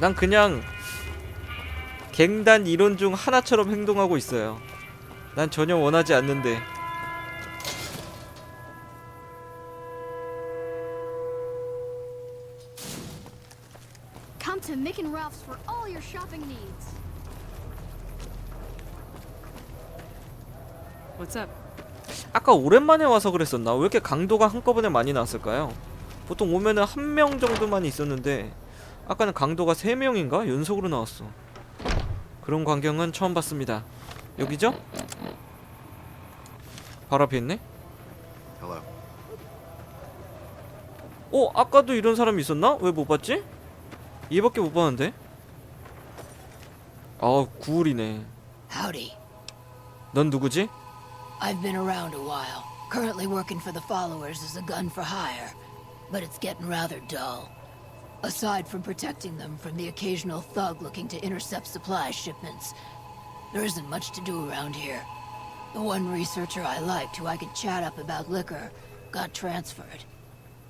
난 그냥 갱단 이론 중 하나처럼 행동하고 있어요. 난 전혀 원하지 않는데. Come to Mick and Ralph's for all your shopping needs. What's up? 아까 오랜만에 와서 그랬었나? 왜 이렇게 강도가 한꺼번에 많이 나왔을까요? 보통 오면은 한 명 정도만 있었는데 아까는 강도가 세 명인가 연속으로 나왔어. 그런 광경은 처음 봤습니다. 여기죠? 바로 앞에 있네. 어, 아까도 이런 사람이 있었나? 왜 못 봤지? 얘밖에 못 봤는데. 아, 구울이네. Howdy. 넌 누구지? I've been around a while. Currently working for the followers as a gun for hire. But it's getting rather dull. Aside from protecting them from the occasional thug looking to intercept supply shipments, there isn't much to do around here. The one researcher I liked who I could chat up about liquor got transferred.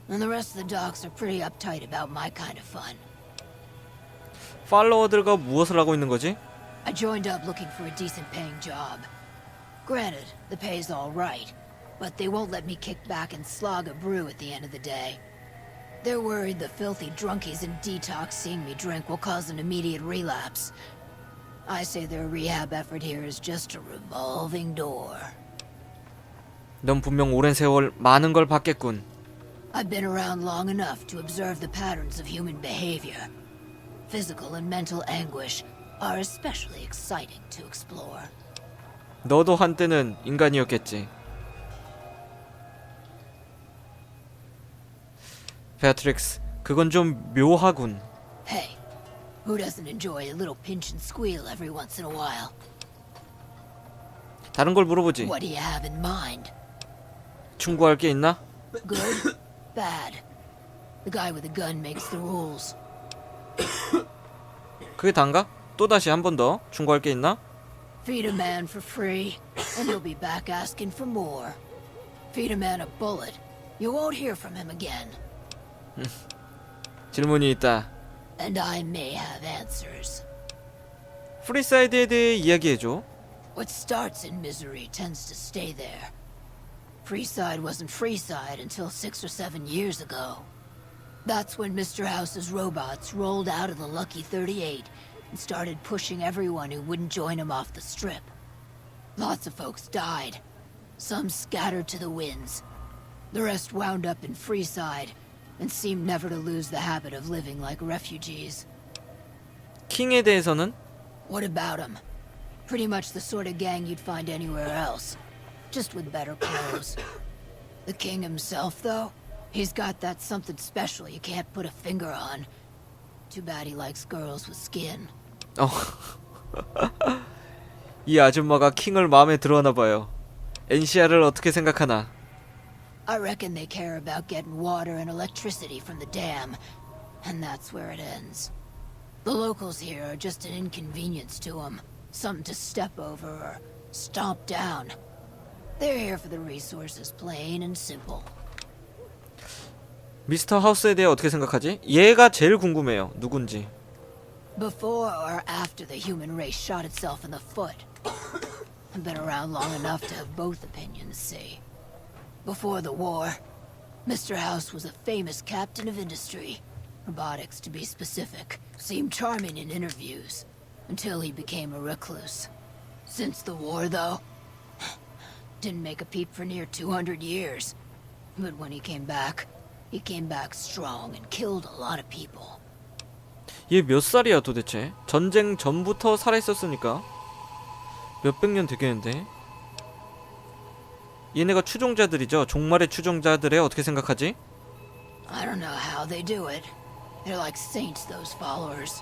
And the rest of the docs are pretty uptight about my kind of fun. 팔로워들과 무엇을 하고 있는 거지? I joined up looking for a decent paying job. Granted, the pay's all right, but they won't let me kick back and slog a brew at the end of the day. They're worried the filthy drunkies in detox seeing me drink will cause an immediate relapse. I say their rehab effort here is just a revolving door. 넌 분명 오랜 세월 많은 걸 봤겠군. I've been around long enough to observe the patterns of human behavior. Physical and mental anguish are especially exciting to explore. 너도 한때는 인간이었겠지. 베아트릭스, 그건 좀 묘하군. Hey, who doesn't enjoy a little pinch and squeal every once in a while? 다른 걸 물어보지. What do you have in mind? 충고할 게 있나? Good? Bad? The guy with the gun makes the rules. 그게 단가? 또 다시 한 번 더. 충고할 게 있나? Feed a man for free, and he'll be back asking for more. Feed a man a bullet, you won't hear from him again. 질문이 있다. And I may have answers. 프리사이드에 대해 이야기해줘. What starts in misery tends to stay there. Freeside wasn't Freeside until six or seven years ago. That's when Mr. House's robots rolled out of the Lucky 38 and started pushing everyone who wouldn't join him off the strip. Lots of folks died. Some scattered to the winds. The rest wound up in Freeside and seemed never to lose the habit of living like refugees. 킹에 대해서는 What about him? Pretty much the sort of gang you'd find anywhere else, just with better clothes. The king himself, though, he's got that something special you can't put a finger on. Too bad he likes girls with skin. 어. 이 아줌마가 킹을 마음에 들어하나 봐요. NCR을 어떻게 생각하나? I reckon they care about getting water and electricity from the dam, and that's where it ends. The locals here are just an inconvenience to them, something to step over or stomp down. They're here for the resources, plain and simple. 미스터 하우스에 대해 어떻게 생각하지? 얘가 제일 궁금해요. 누군지. Before or after the human race shot itself in the foot? I've been around long enough to have both opinions, see. Before the war, Mr. House was a famous captain of industry. Robotics, to be specific, seemed charming in interviews, until he became a recluse. Since the war, though, didn't make a peep for near 200 years. But when he came back, he came back strong and killed a lot of people. 얘 몇 살이야 도대체? 전쟁 전부터 살아있었으니까 몇백 년 되겠는데? 얘네가 추종자들이죠. 종말의 추종자들에 어떻게 생각하지? I don't know how they do it. They're like saints, those followers.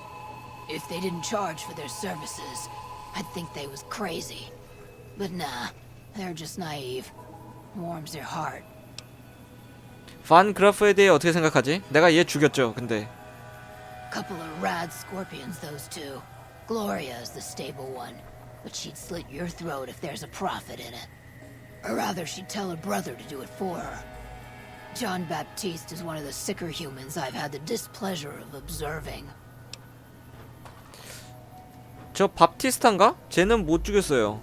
If they didn't charge for their services, I'd think they was crazy. But nah, they're just naive. Warms their heart. 반 그라프에 대해 어떻게 생각하지? 내가 얘 죽였죠. 근데 Couple of rad scorpions, those two. Gloria is the stable one, but she'd slit your throat if there's a profit in it. Or rather, she'd tell her brother to do it for her. John Baptiste is one of the sicker humans I've had the displeasure of observing. 저 밥티스탄가? 쟤는 못 죽였어요.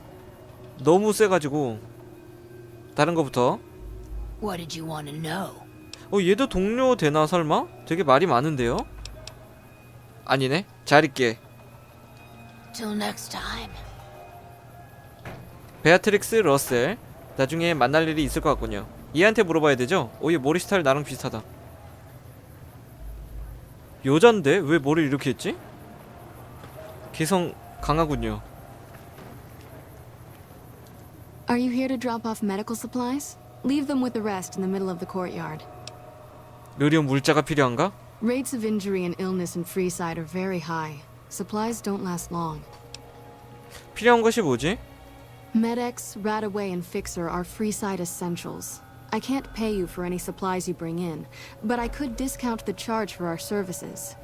너무 세가지고 다른 거부터. What did you want to know? 어 얘도 동료 되나 설마? 되게 말이 많은데요? 아니네. 잘 있게. Till next time. 베아트릭스 러셀. 나중에 만날 일이 있을 것 같군요. 얘한테 물어봐야 되죠? 어, 얘 머리 스타일 나랑 비슷하다. 여잔데 왜 머리를 이렇게 했지? 개성 강하군요. Are you here to drop off medical supplies? Leave them with the rest in the middle of the courtyard. 의료 물자가 필요한가? Rates of injury and illness in Freeside are very high. Supplies don't last long. 필요한 것이 뭐지? Med-X, Radaway, and Fixer are Freeside essentials. I can't pay you for any supplies you bring in, but I could discount the charge for our services.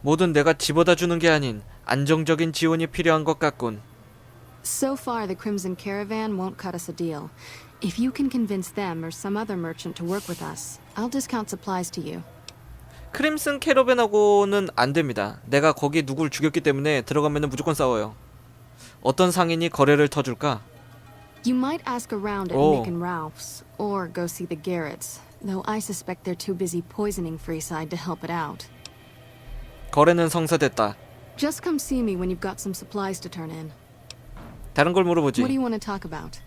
뭐든 내가 집어다 주는 게 아닌 안정적인 지원이 필요한 것 같군. So far, the Crimson Caravan won't cut us a deal. If you can convince them or some other merchant to work with us, I'll discount supplies to you. 크림슨 캐러밴하고는 안 됩니다. 내가 거기 누굴 죽였기 때문에 들어가면 무조건 싸워요. 어떤 상인이 거래를 터줄까? You might ask around at Oh. Nick and Ralph's, or go see the Garretts, though I suspect they're too busy poisoning Freeside to help it out. 거래는 성사됐다. Just come see me when you've got some supplies to turn in. 다른 걸 What do 물어보지. you want to talk about?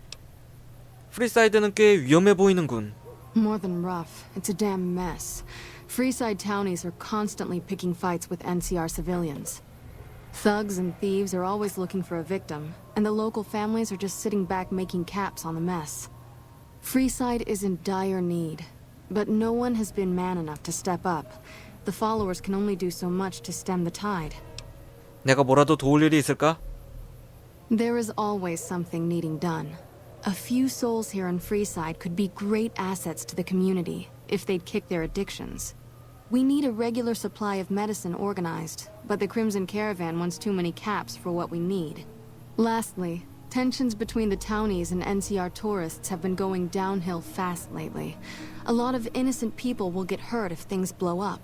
프리사이드는 꽤 위험해 보이는군. More than rough, it's a damn mess. Freeside townies are constantly picking fights with NCR civilians. Thugs and thieves are always looking for a victim, and the local families are just sitting back making caps on the mess. Freeside is in dire need, but no one has been man enough to step up. The followers can only do so much to stem the tide. 내가 뭐라도 도울 일이 있을까? There is always something needing done. A few souls here in Freeside could be great assets to the community if they'd kick their addictions. We need a regular supply of medicine organized, but the Crimson Caravan wants too many caps for what we need. Lastly, tensions between the townies and NCR tourists have been going downhill fast lately. A lot of innocent people will get hurt if things blow up.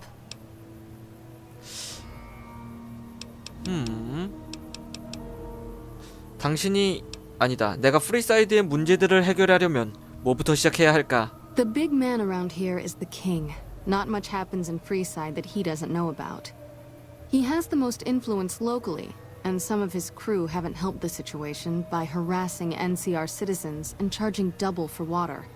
당신이 아니다. 내가 프리사이드의 문제들을 해결하려면 뭐부터 시작해야 할까? The big man around here is the king. Not much happens in Freeside that he doesn't know about. He has the most influence locally, and some of his crew haven't helped the situation by harassing NCR citizens and charging double for water.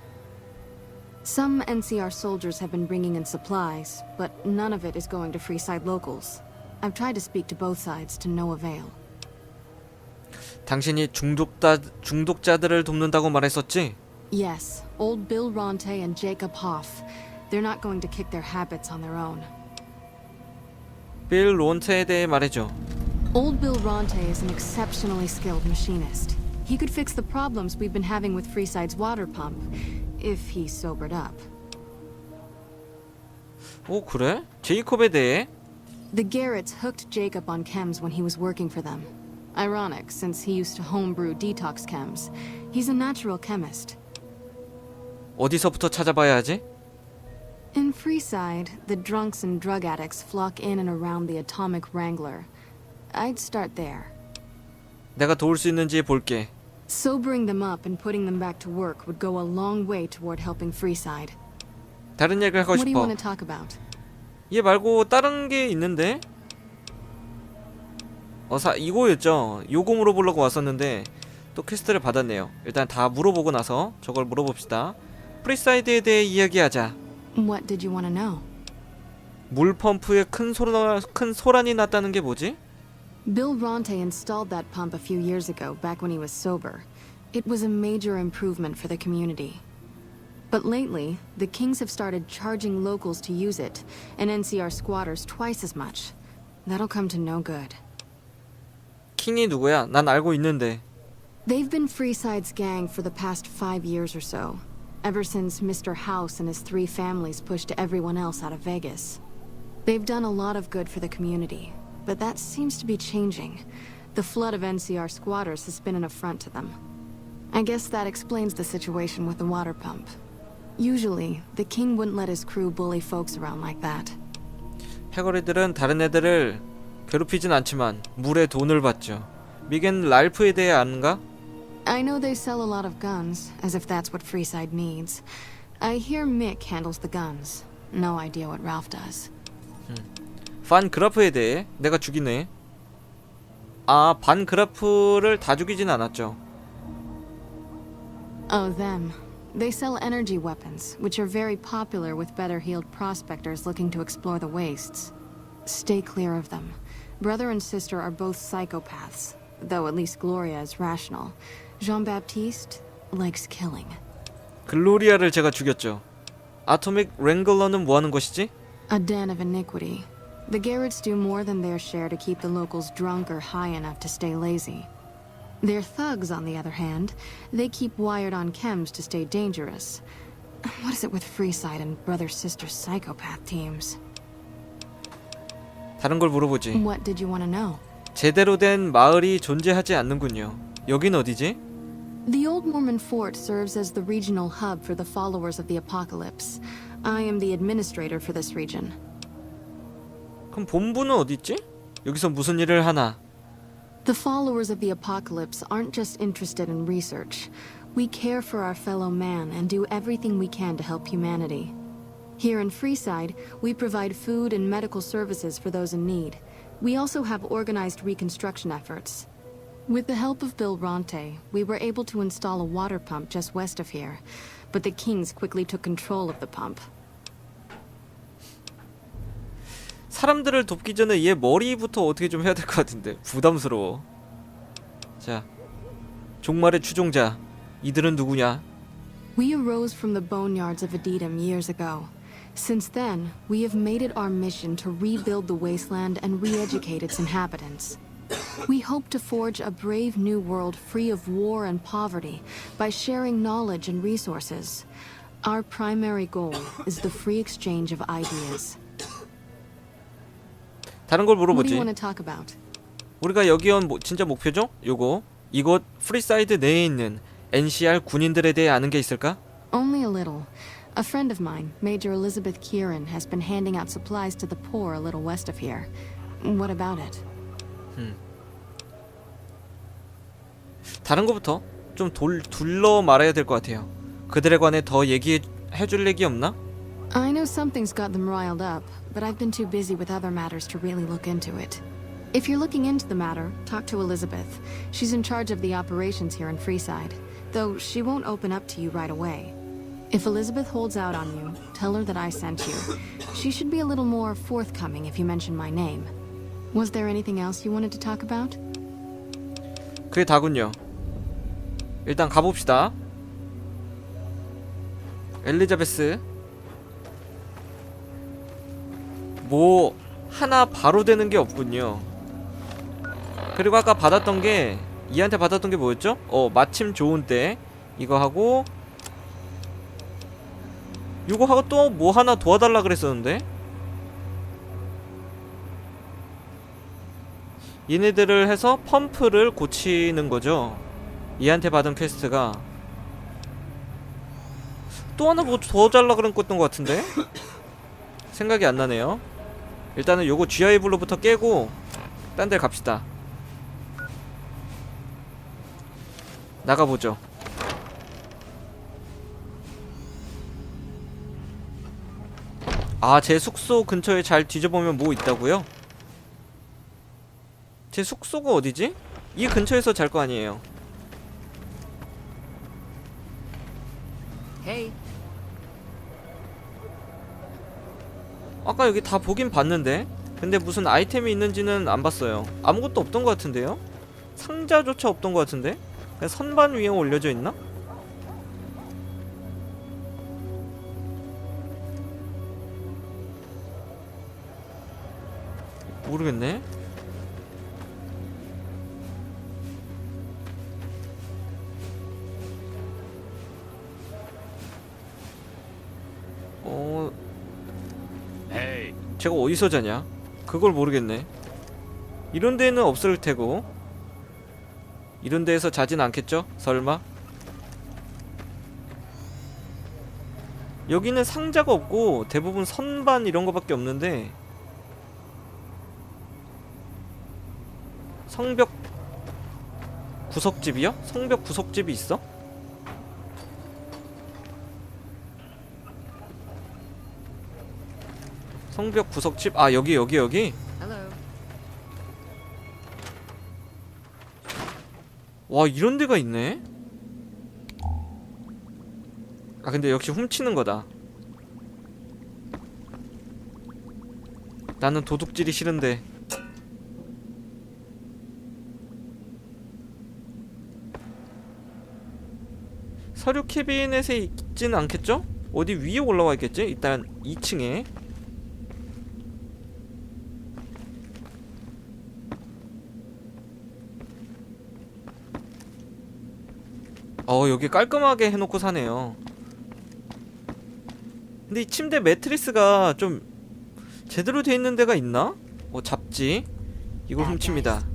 Some NCR soldiers have been bringing in supplies, but none of it is going to Freeside locals. I've tried to speak to both sides to no avail. 당신이 중독자 중독자들을 돕는다고 말했었지? Yes, old Bill Ronte and Jacob Hoff. They're not going to kick their habits on their own. 빌 론트에 대해 말해줘. Old Bill Ronte is an exceptionally skilled machinist. He could fix the problems we've been having with Freeside's water pump, if he sobered up. 오 그래? 제이콥에 대해? The Garretts hooked Jacob on chems when he was working for them. Ironic, since he used to homebrew detox chems. He's a natural chemist. 어디서부터 찾아봐야 하지? In Freeside, the drunks and drug addicts flock in and around the Atomic Wrangler. I'd start there. 내가 도울 수 있는지 볼게. Sobering them up and putting them back to work would go a long way toward helping Freeside. 다른 얘기를 하고 What do you 싶어. want to talk about? 얘 말고 다른 게 있는데? 어, 사, 이거였죠. 요거 물어보려고 왔었는데 또 퀘스트를 받았네요. 일단 다 물어보고 나서 저걸 물어봅시다. 프리사이드에 대해 이야기하자. What did you want to know? 물 펌프에 큰 소란, 큰 소란이 났다는 게 뭐지? Bill Ronte installed that pump a few years ago, back when he was sober. It was a major improvement for the community. But lately, the Kings have started charging locals to use it, and NCR squatters twice as much. That'll come to no good. 킹이 누구야? 난 알고 있는데. They've been Freeside's gang for the past five years or so, ever since Mr. House and his three families pushed everyone else out of Vegas. They've done a lot of good for the community, but that seems to be changing. The flood of NCR squatters has been an affront to them. I guess that explains the situation with the water pump. Usually, the king wouldn't let his crew bully folks around like that. 해거리들은 다른 애들을 괴롭히진 않지만 물에 돈을 받죠. 미겐 랄프에 대해 아는가? I know they sell a lot of guns, as if that's what Freeside needs. I hear Mick handles the guns. No idea what Ralph does. 반 그라프에 대해 내가 죽이네. 아, 반 그라프를 다 죽이진 않았죠. Oh, them. They sell energy weapons, which are very popular with better heeled prospectors looking to explore the wastes. Stay clear of them. Brother and sister are both psychopaths, though at least Gloria is rational. Jean Baptiste likes killing. 글로리아를 제가 죽였죠. 아토믹 랭글러는 뭐 하는 것이지? A den of iniquity. The Garretts do more than their share to keep the locals drunk or high enough to stay lazy. Their thugs, on the other hand, they keep wired on chems to stay dangerous. What is it with Freeside and brother sister psychopath teams? 다른 걸 물어보지. What did you want to know? 제대로 된 마을이 존재하지 않는군요. 여긴 어디지? The Old Mormon Fort serves as the regional hub for the followers of the Apocalypse. I am the administrator for this region. 그럼 본부는 어디 있지? 여기서 무슨 일을 하나? The followers of the apocalypse aren't just interested in research. We care for our fellow man and do everything we can to help humanity. Here in Freeside, we provide food and medical services for those in need. We also have organized reconstruction efforts. With the help of Bill Ronte, we were able to install a water pump just west of here, but the Kings quickly took control of the pump. 사람들을 돕기 전에 얘 머리부터 어떻게 좀 해야 될 것 같은데 부담스러워. 자, 종말의 추종자. 이들은 누구냐? We arose from the boneyards of Edidum years ago. Since then, we have made it our mission to rebuild the wasteland and re-educate its inhabitants. We hope to forge a brave new world free of war and poverty by sharing knowledge and resources. Our primary goal is the free exchange of ideas. 다른 걸 What do 물어보지. you want to talk about? 우리가 여기 온 뭐- 진짜 목표죠? 요거. 이곳 프리사이드 내에 있는 NCR 군인들에 대해 아는 게 있을까? Only a little. A friend of mine, Major Elizabeth Kieran, has been handing out supplies to the poor a little west of here. What about it? 다른 거부터 좀 돌, 둘러 말해야 될 것 같아요. 그들에 관해 더 얘기해 줄 얘기 없나? I know something's got them riled up, but I've been too busy with other matters to really look into it. If you're looking into the matter, talk to Elizabeth. She's in charge of the operations here in Freeside, though she won't open up to you right away. If Elizabeth holds out on you, tell her that I sent you. She should be a little more forthcoming if you mention my name. Was there anything else you wanted to talk about? 그게 다군요. 일단 가봅시다. 엘리자베스. 뭐 하나 바로 되는 게 없군요. 그리고 아까 받았던 게 이한테 받았던 게 뭐였죠? 어 마침 좋은 때 이거 하고 이거 하고 또 뭐 하나 도와달라 그랬었는데 얘네들을 해서 펌프를 고치는 거죠. 얘한테 받은 퀘스트가 또 하나 뭐 더 잘라 그런 것던 것 같은데 생각이 안 나네요. 일단은 요거 GI 블루부터 깨고 딴 데 갑시다. 나가보죠. 아, 제 숙소 근처에 잘 뒤져보면 뭐 있다고요? 제 숙소가 어디지? 이 근처에서 잘 거 아니에요. Hey, 아까 여기 다 보긴 봤는데 근데 무슨 아이템이 있는지는 안 봤어요 아무것도 없던 것 같은데요? 상자조차 없던 것 같은데? 그냥 선반 위에 올려져 있나? 모르겠네 제가 어디서 자냐? 그걸 모르겠네. 이런 데는 없을 테고. 이런 데에서 자진 않겠죠? 설마? 여기는 상자가 없고 대부분 선반 이런 거밖에 없는데 성벽 구석집이요? 성벽 구석집이 있어? 성벽 구석집? 아 여기 여기 여기? 와 이런 데가 있네? 아 근데 역시 훔치는 거다 나는 도둑질이 싫은데 서류 캐비넷에 있지는 않겠죠? 어디 위에 올라와 있겠지? 일단 2층에 어 여기 깔끔하게 해놓고 사네요 근데 이 침대 매트리스가 좀 제대로 돼 있는 데가 있나? 어 잡지 이걸 훔칩니다.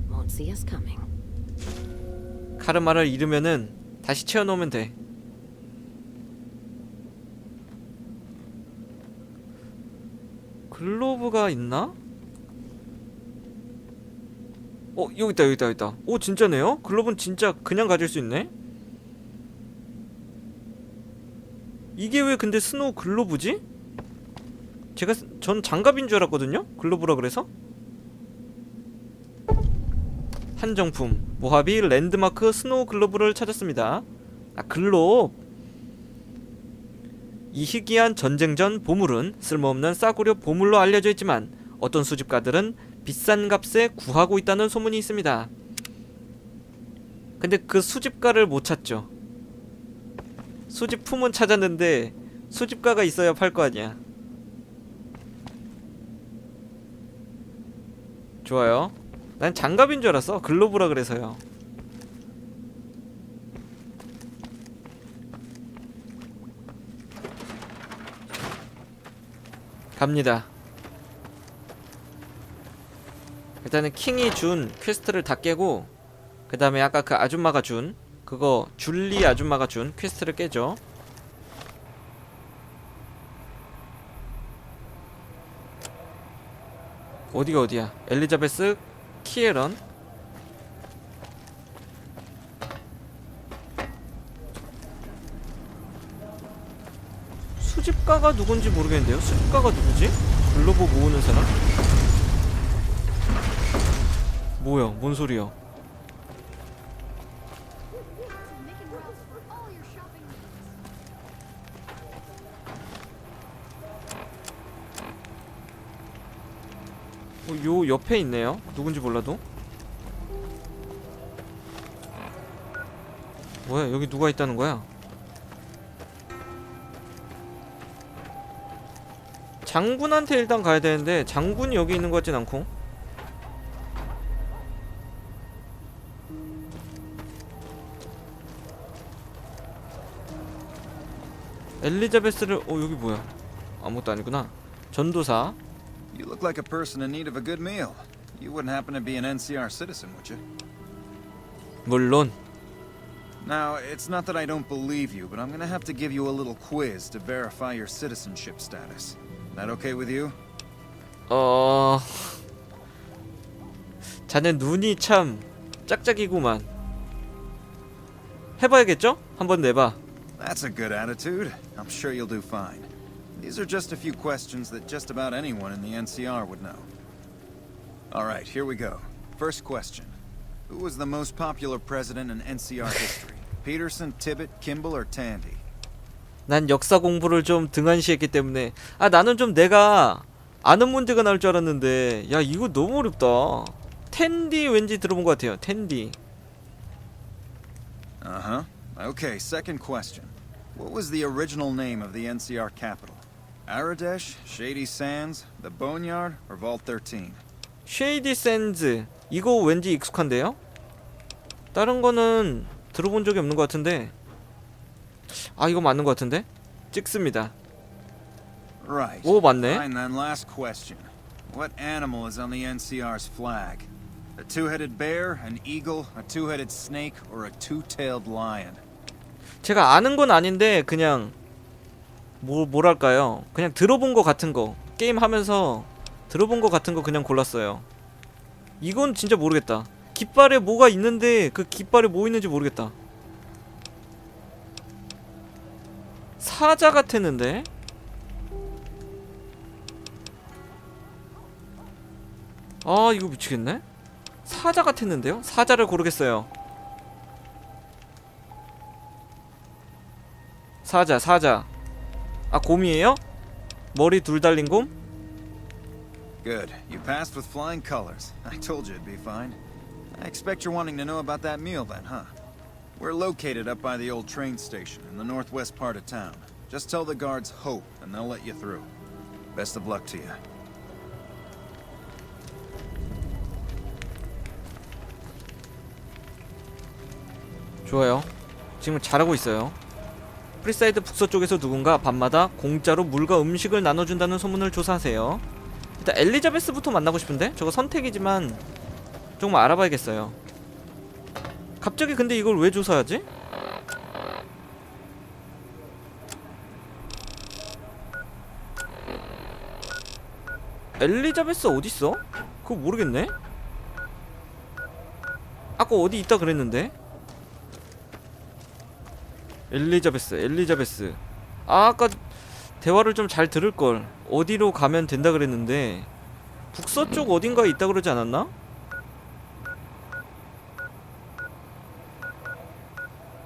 카르마를 잃으면은 다시 채워놓으면 돼 글로브가 있나? 어 여기 있다 여기 있다 여기 있다 오 진짜네요? 글로브는 진짜 그냥 가질 수 있네? 이게 왜 근데 스노우 글로브지? 제가 스- 전 장갑인 줄 알았거든요? 글로브라 그래서? 한정품 모하비 랜드마크 스노우 글로브를 찾았습니다 아 글로브 이 희귀한 전쟁 전 보물은 쓸모없는 싸구려 보물로 알려져 있지만 어떤 수집가들은 비싼 값에 구하고 있다는 소문이 있습니다 근데 그 수집가를 못 찾죠 수집품은 찾았는데 수집가가 있어야 팔 거 아니야. 좋아요. 난 장갑인 줄 알았어. 글로브라 그래서요. 갑니다. 일단은 킹이 준 퀘스트를 다 깨고 그 다음에 아까 그 아줌마가 준 그거 줄리 아줌마가 준 퀘스트를 깨죠. 어디가 어디야? 엘리자베스 키에런 수집가가 누군지 모르겠는데요. 수집가가 누구지? 글로브 모으는 사람? 뭐야? 뭔 소리야? 요 옆에 있네요. 누군지 몰라도. 뭐야? 여기 누가 있다는 거야? 장군한테 일단 가야 되는데 장군이 여기 있는 것 같진 않고. 엘리자베스를 어 여기 뭐야? 아무것도 아니구나. 전도사. You look like a person in need of a good meal. You wouldn't happen to be an NCR citizen, would you? 물론 Now, it's not that I don't believe you, but I'm gonna have to give you a little quiz to verify your citizenship status. That okay with you? 어 자네 눈이 참 짝짝이구만 해봐야겠죠? 한번 내봐 That's a good attitude. I'm sure you'll do fine. These are just a few questions that just about anyone in the NCR would know. Alright, here we go. First question Who was the most popular president in NCR history? Peterson, Tibbet, Kimball, or Tandy? 난 역사 공부를 좀 등한시했기 때문에 아 나는 좀 내가 아는 문제가 나올 줄 알았는데 야 이거 너무 어렵다 텐디 왠지 들어본 것 같아요 텐디 Uh huh. Okay, second question. What was the original name of the NCR capital? Aradesh, Shady Sands, the Boneyard, or Vault 13? 쉐이디 샌즈 이거 왠지 익숙한데요? 다른 거는 들어본 적이 없는 것 같은데 아 이거 맞는 것 같은데? 찍습니다 Right. 오 맞네 Fine then, last question. What animal is on the NCR's flag? A two-headed bear, an eagle, a two-headed snake, or a two-tailed lion? 제가 아는 건 아닌데 그냥 뭐 뭐랄까요? 그냥 들어본 거 같은 거 게임 하면서 들어본 거 같은 거 그냥 골랐어요. 이건 진짜 모르겠다. 깃발에 뭐가 있는데 그 깃발에 뭐 있는지 모르겠다. 사자 같았는데? 아 이거 미치겠네? 사자 같았는데요? 사자를 고르겠어요. 사자 사자. 아 곰이에요? 머리 둘 달린 곰? Good. You passed with flying colors. I told you it'd be fine. I expect you're wanting to know about that meal then, huh? We're located up by the old train station in the northwest part of town. Just tell the guards hope and they'll let you through. Best of luck to you. 좋아요. 지금 잘하고 있어요. 프리사이드 북서쪽에서 누군가 밤마다 공짜로 물과 음식을 나눠준다는 소문을 조사하세요. 일단 엘리자베스부터 만나고 싶은데? 저거 선택이지만 조금 알아봐야겠어요. 갑자기 근데 이걸 왜 조사하지? 엘리자베스 어딨어? 그거 모르겠네? 아까 어디 있다 그랬는데? 엘리자베스 엘리자베스. 아 아까 대화를 좀 잘 들을걸. 어디로 가면 된다 그랬는데 북서쪽 어딘가에 있다 그러지 않았나?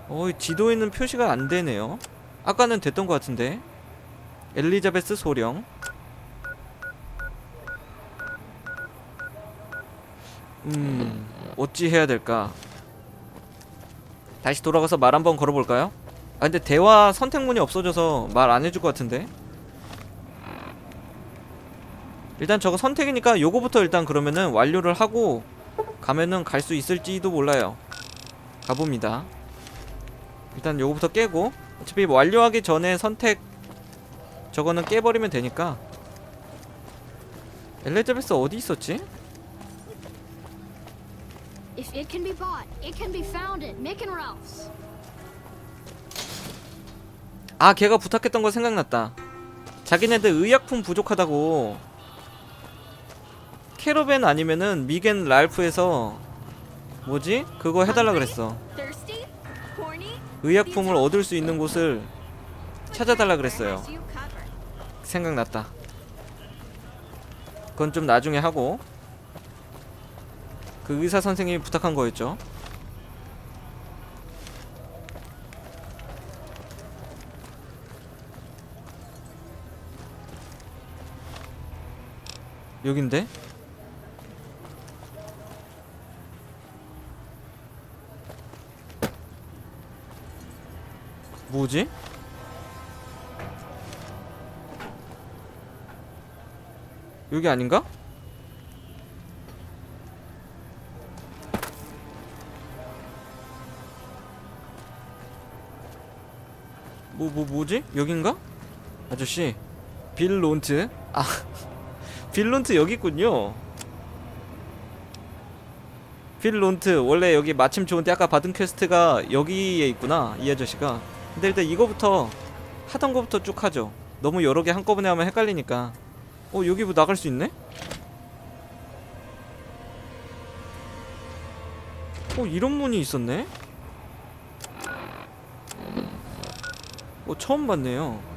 어이 지도에는 표시가 안 되네요. 아까는 됐던 것 같은데. 엘리자베스 소령. 음 어찌 해야 될까? 다시 돌아가서 말 한번 걸어볼까요? 아 근데 대화 선택문이 없어져서 말 안 해줄 것 같은데 일단 저거 선택이니까 요거부터 일단 그러면은 완료를 하고 가면은 갈 수 있을지도 몰라요 가봅니다 일단 요거부터 깨고 어차피 완료하기 전에 선택 저거는 깨버리면 되니까 엘리자베스 어디 있었지? If it can be bought, it can be found at Mick and Ralph's. 아 걔가 부탁했던 거 생각났다. 자기네들 의약품 부족하다고. 캐러밴 아니면은 미겐 랄프에서 뭐지? 그거 해달라 그랬어? 의약품을 얻을 수 있는 곳을 찾아달라 그랬어요. 생각났다. 그건 좀 나중에 하고. 그 의사 선생님이 부탁한 거였죠 여긴데? 뭐지? 여기 아닌가? 뭐, 뭐, 뭐지? 여긴가? 아저씨. 빌 론트? 아, 빌 론트 여기 있군요. 빌 론트. 원래 여기 마침 좋은데 아까 받은 퀘스트가 여기에 있구나. 이 아저씨가. 근데 일단 이거부터 하던 거부터 쭉 하죠. 너무 여러 개 한꺼번에 하면 헷갈리니까. 어, 여기 뭐 나갈 수 있네? 어, 이런 문이 있었네? 어, 처음 봤네요.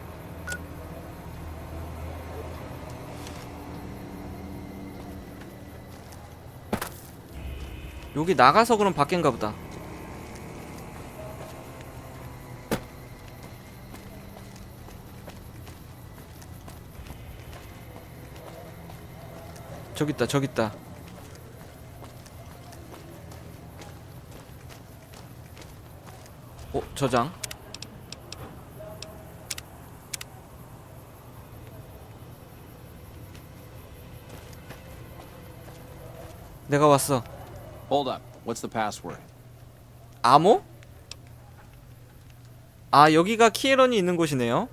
여기 나가서 그럼 밖인가 보다. 저기 있다, 저기 있다. 어, 저장. 내가 왔어. Hold up. What's the password? 암호? 아 여기가 키에런이 있는 곳이네요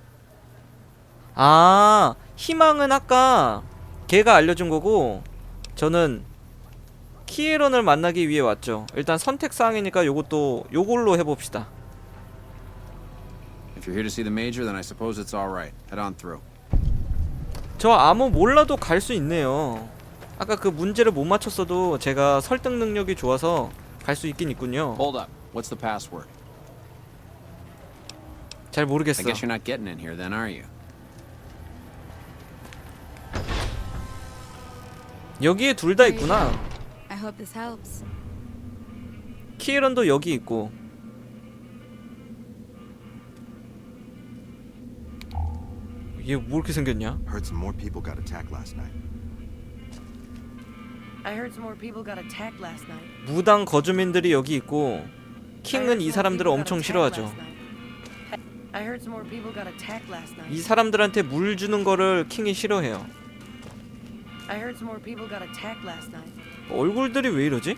아 희망은 아까 걔가 알려준 거고 저는 키에런을 만나기 위해 왔죠 일단 선택사항이니까 요것도 요걸로 해봅시다 If you're here to see the major, then I suppose it's all right. Head on through. 저 암호 몰라도 갈 수 있네요 아까 그 문제를 못 맞췄어도 제가 설득 능력이 좋아서 갈 수 있긴 있군요. Hold up. What's the password? 잘 I 모르겠어. guess you're not getting in here then, are you? 여기에 둘 다 있구나. I hope this helps. 키이런도 여기 있고. 얘 뭐 이렇게 생겼냐? Heard some more people got attacked last night. I heard some more people got attacked last night. 무당 거주민들이 여기 있고 I heard 킹은 이 some more 사람들을 people got 엄청 attacked 싫어하죠. last night. I heard some more people got attacked last 이 night. 사람들한테 물 주는 거를 킹이 싫어해요. I heard some more people got attacked last night. 얼굴들이 왜 이러지?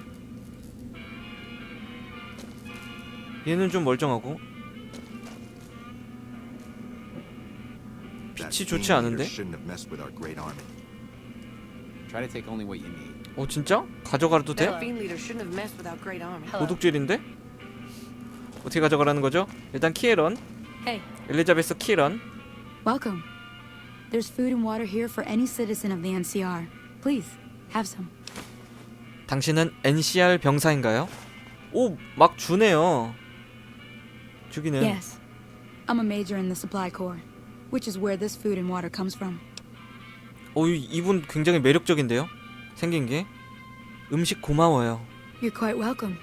얘는 좀 멀쩡하고 빛이 좋지 않은데? Shouldn't have messed with our great army. Try to take only what you need. 어 진짜? 가져가도 돼? 도둑질인데? 어떻게 가져가라는 거죠? 일단 키에런 Hey, 엘리자베스 키에런 welcome. There's food and water here for any citizen of the NCR. Please, have some. 당신은 NCR 병사인가요? 오 막 주네요 주기는 Yes. I'm a major in the supply corps, which is where this food and water comes from. 오 이- 이분 굉장히 매력적인데요? 생긴 게 음식 고마워요 You're quite welcome.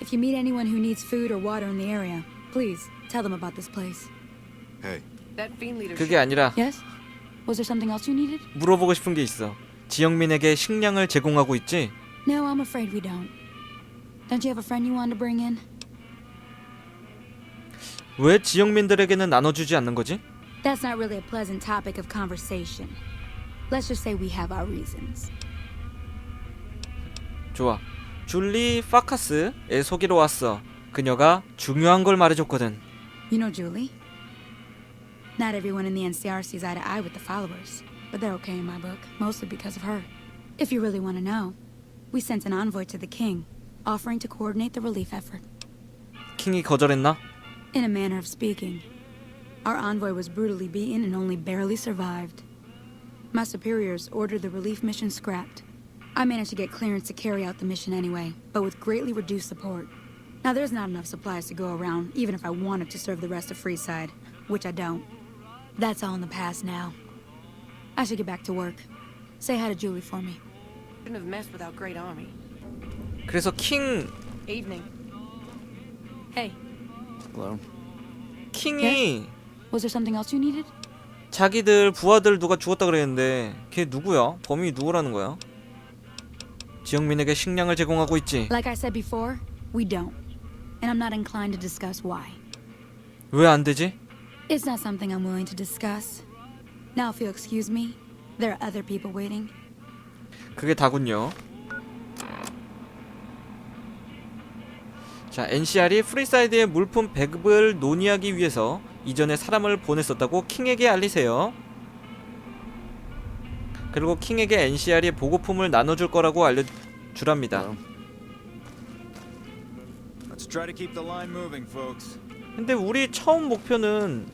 If you meet anyone who needs food or water in the area, please tell them about this place. Hey, That fiend leader 그게 아니라 Yes? Was there something else you needed? 물어보고 싶은 게 있어 지역민에게 식량을 제공하고 있지? No, I'm afraid we don't. Don't you have a friend you wanted to bring in? 왜 지역민들에게는 나눠주지 않는 거지? That's not really a pleasant topic of conversation. Let's just say we have our reasons. 좋아 줄리 파카스의 소개로 왔어 그녀가 중요한 걸 말해줬거든 You know Julie? Not everyone in the NCR sees eye to eye with the followers, but they're okay in my book, mostly because of her. If you really want to know, we sent an envoy to the king, offering to coordinate the relief effort. 킹이 거절했나? In a manner of speaking, our envoy was brutally beaten and only barely survived. My superiors ordered the relief mission scrapped. I managed to get clearance to carry out the mission anyway, but with greatly reduced support. Now, there's not enough supplies to go around, even if I wanted to serve the rest of Freeside, which I don't. That's all in the past now. I should get back to work. Say hi to Julie for me. shouldn't have messed with our great army. 그래서 킹 Evening. Hey, Hello? 킹이 was there something else you needed? 자기들 부하들 누가 죽었다 그랬는데 걔 누구야? 범인이 누구라는 거야? 지역민에게 식량을 제공하고 있지 Like I said before, we don't. And I'm not inclined to discuss why. 왜 안 되지? It's not something I'm willing to discuss. Now, if you'll excuse me, there are other people waiting. 그게 다군요 자 NCR이 프리사이드의 물품 배급을 논의하기 위해서 이전에 사람을 보냈었다고 킹에게 알리세요 그리고 킹에게 NCR이 보고품을 나눠줄 거라고 알려주랍니다. 근데 우리 처음 목표는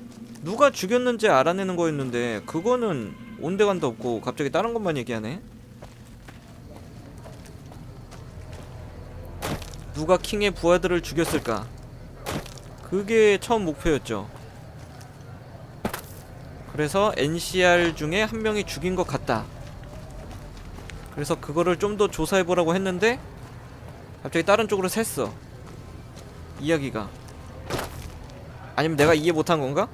누가 죽였는지 알아내는 거였는데 그거는 온데간도 없고 갑자기 다른 것만 얘기하네. 누가 킹의 부하들을 죽였을까? 그게 처음 목표였죠. 그래서 NCR 중에 한 명이 죽인 것 같다. 그래서 그거를 좀 더 조사해 보라고 했는데 갑자기 다른 쪽으로 샜어. 이야기가. 아니면 내가 이해 못한 건가?